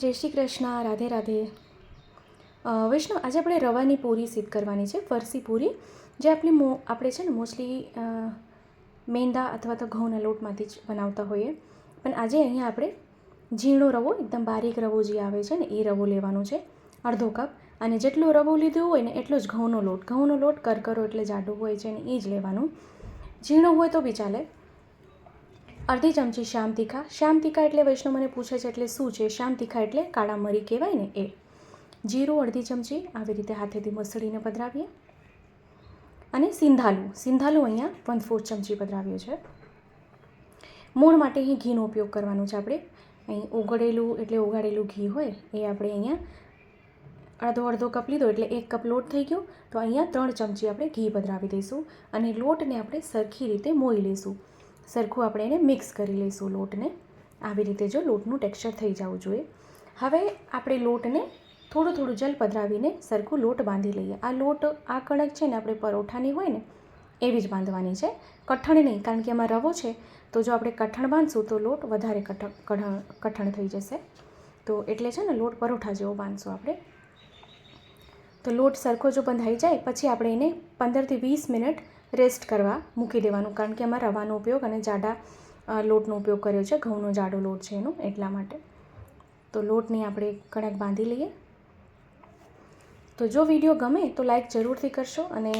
જય શ્રી કૃષ્ણ, રાધે રાધે. વૈષ્ણવ આજે આપણે રવાની પૂરી સિદ્ધ કરવાની છે, ફરસી પૂરી, જે આપણી મો, આપણે છે ને મોસ્ટલી મેંદા અથવા તો ઘઉંના લોટમાંથી જ બનાવતા હોઈએ. પણ આજે અહીંયા આપણે ઝીણો રવો, એકદમ બારીક રવો જે આવે છે ને, એ રવો લેવાનો છે, અડધો કપ. અને જેટલો રવો લીધો હોય ને, એટલો જ ઘઉંનો લોટ. ઘઉંનો લોટ કરકરો એટલે જાડો હોય છે ને, એ જ લેવાનું. ઝીણો હોય તો બી ચાલે. અડધી ચમચી શ્યામ તીખા શ્યામ તીખા એટલે વૈષ્ણવ મને પૂછે છે એટલે શું છે? શ્યામ તીખા એટલે કાળા મરી કહેવાય ને એ. જીરું અડધી ચમચી, આવી રીતે હાથેથી મસળીને પધરાવીએ. અને સિંધાલું. સિંધાલું અહીંયા વન ફોર્થ ચમચી પધરાવ્યું છે. મૂળ માટે અહીં ઘીનો ઉપયોગ કરવાનો છે આપણે. અહીં ઓગળેલું એટલે ઓગાળેલું ઘી હોય, એ આપણે અહીંયા અડધો અડધો કપ લીધો એટલે એક કપ લોટ થઈ ગયો. તો અહીંયા ત્રણ ચમચી આપણે ઘી પધરાવી દઈશું અને લોટને આપણે સરખી રીતે મોઈ લઈશું. સરખું આપણે એને મિક્સ કરી લઈશું લોટને. આવી રીતે જો લોટનું ટેક્સચર થઈ જવું જોઈએ. હવે આપણે લોટને થોડું થોડું જલ પધરાવીને સરખું લોટ બાંધી લઈએ. આ લોટ આ કણક છે ને આપણે પરોઠાની હોય ને, એવી જ બાંધવાની છે. કઠણ નહીં, કારણ કે એમાં રવો છે. તો જો આપણે કઠણ બાંધશું તો લોટ વધારે કઠણ કઠણ થઈ જશે. તો એટલે છે ને લોટ પરોઠા જેવો બાંધશું આપણે. તો લોટ સરખો જો બંધાઈ જાય, પછી આપણે એને પંદરથી વીસ મિનિટ રેસ્ટ કરવા મૂકી દેવાનું. કારણ કે એમાં રવાનો ઉપયોગ અને જાડા લોટનો ઉપયોગ કર્યો છે. ઘઉંનો જાડો લોટ છે એનો, એટલા માટે. તો લોટની આપણે કણક બાંધી લઈએ. તો જો વીડિયો ગમે તો લાઈક જરૂરથી કરશો અને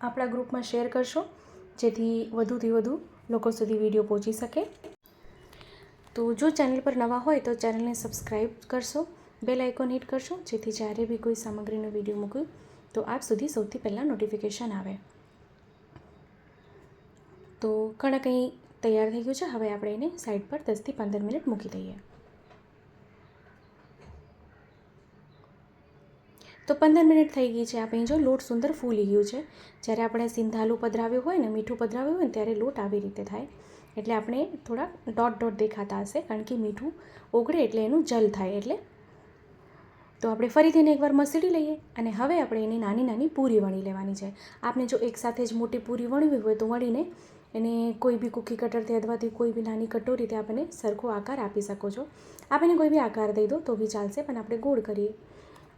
આપણા ગ્રુપમાં શેર કરશો, જેથી વધુથી વધુ લોકો સુધી વીડિયો પહોંચી શકે. તો જો ચેનલ પર નવા હોય તો ચેનલને સબસ્ક્રાઈબ કરશો, બેલ આઇકોન હિટ કરશો, જેથી જ્યારે બી કોઈ સામગ્રીનો વીડિયો મૂકું તો આપ સુધી સૌથી પહેલાં નોટિફિકેશન આવે. તો કણક અહીં તૈયાર થઈ ગયું છે. હવે આપણે એને સાઈડ પર દસથી પંદર મિનિટ મૂકી દઈએ. તો પંદર મિનિટ થઈ ગઈ છે. આપણે જો લોટ સુંદર ફૂલી ગયું છે. જ્યારે આપણે સિંધાલું પધરાવ્યું હોય ને, મીઠું પધરાવ્યું હોય ને, ત્યારે લોટ આવી રીતે થાય. એટલે આપણે થોડાક ડોટ ડોટ દેખાતા હશે, કારણ કે મીઠું ઓગળે એટલે એનું જલ થાય. એટલે તો આપણે ફરીથી એને એકવાર મસળી લઈએ અને હવે આપણે એની નાની નાની પૂરી વણી લેવાની છે. આપણે જો એકસાથે જ મોટી પૂરી વણવી હોય તો વણીને એને કોઈ બી કૂકી કટરથી અથવાથી કોઈ બી નાની કટોરીથી આપણે સરખો આકાર આપી શકો છો. આપણે કોઈ બી આકાર દઈ દો તો બી ચાલશે, પણ આપણે ગોળ કરીએ.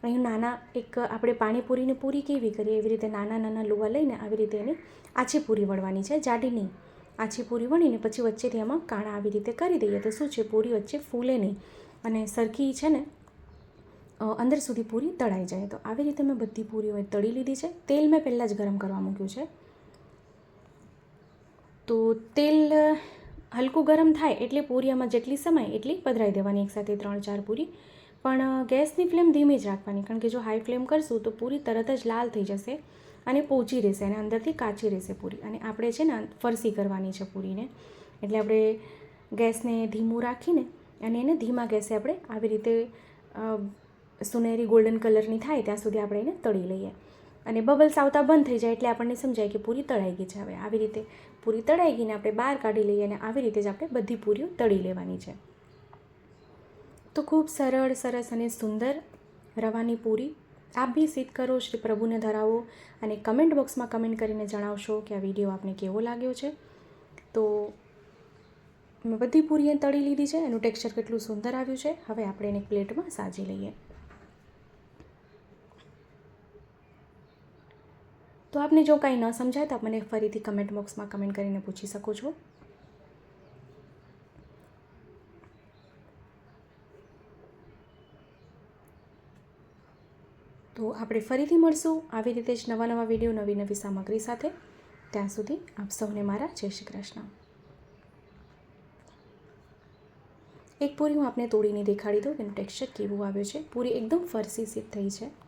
અહીં નાના એક આપણે પાણીપુરીને પૂરી કેવી કરીએ? એવી રીતે નાના નાના લુવા લઈને આવી રીતે એની આછી પૂરી વળવાની છે. જાડી નહીં. આછી પૂરી વણીને પછી વચ્ચેથી એમાં કાણા આવી રીતે કરી દઈએ તો શું છે? પૂરી વચ્ચે ફૂલે નહીં. અને સરખી છે ને અંદર સુધી પૂરી તળાઈ જાય. તો આવી રીતે મેં બધી પૂરીઓ તળી લીધી છે. તેલ મેં પહેલાં જ ગરમ કરવા મૂક્યું છે. તો તેલ હલકું ગરમ થાય એટલે પૂરીયામાં જેટલી સમાય એટલી પધરાઈ દેવાની એકસાથે ત્રણ ચાર પૂરી. પણ ગેસની ફ્લેમ ધીમી જ રાખવાની, કારણ કે જો હાઈ ફ્લેમ કરશું તો પૂરી તરત જ લાલ થઈ જશે અને પોચી રહેશે અને અંદરથી કાચી રહેશે પૂરી. અને આપણે છે ને, ફરસી કરવાની છે પૂરીને. એટલે આપણે ગેસને ધીમું રાખીને અને એને ધીમા ગેસે આપણે આવી રીતે સુનેરી ગોલ્ડન કલરની થાય, ત્યાં સુધી આપણે એને તળી લઈએ. અને બબલ્સ આવતા બંધ થઈ જાય એટલે આપણને સમજાય કે પૂરી તળાઈ ગઈ છે. હવે આવી રીતે પૂરી તળાઈ ગઈને આપણે બહાર કાઢી લઈએ અને આવી રીતે જ આપણે બધી પૂરીઓ તળી લેવાની છે. તો ખૂબ સરળ, સરસ અને સુંદર રવાની પૂરી. આપ બી સિદ્ધ કરો, શ્રી પ્રભુને ધરાવો અને કમેન્ટ બોક્સમાં કમેન્ટ કરીને જણાવશો કે આ વીડિયો આપને કેવો લાગ્યો છે. તો મેં બધી પૂરીએ તળી લીધી છે, એનું ટેક્સચર કેટલું સુંદર આવ્યું છે. હવે આપણે એને પ્લેટમાં સાજી લઈએ. તો આપને જો કાંઈ ન સમજાય તો આપ મને ફરીથી કમેન્ટ બોક્સમાં કમેન્ટ કરીને પૂછી શકો છો. તો આપણે ફરીથી મળશું આવી રીતે જ નવા નવા વીડિયો, નવી નવી સામગ્રી સાથે. ત્યાં સુધી આપ સૌને મારા જય શ્રી કૃષ્ણ. એક પૂરી હું આપને તોડીને દેખાડી દઉં એનું ટેક્સચર કેવું આવ્યું છે? પૂરી એકદમ ફરસી સીધ થઈ છે.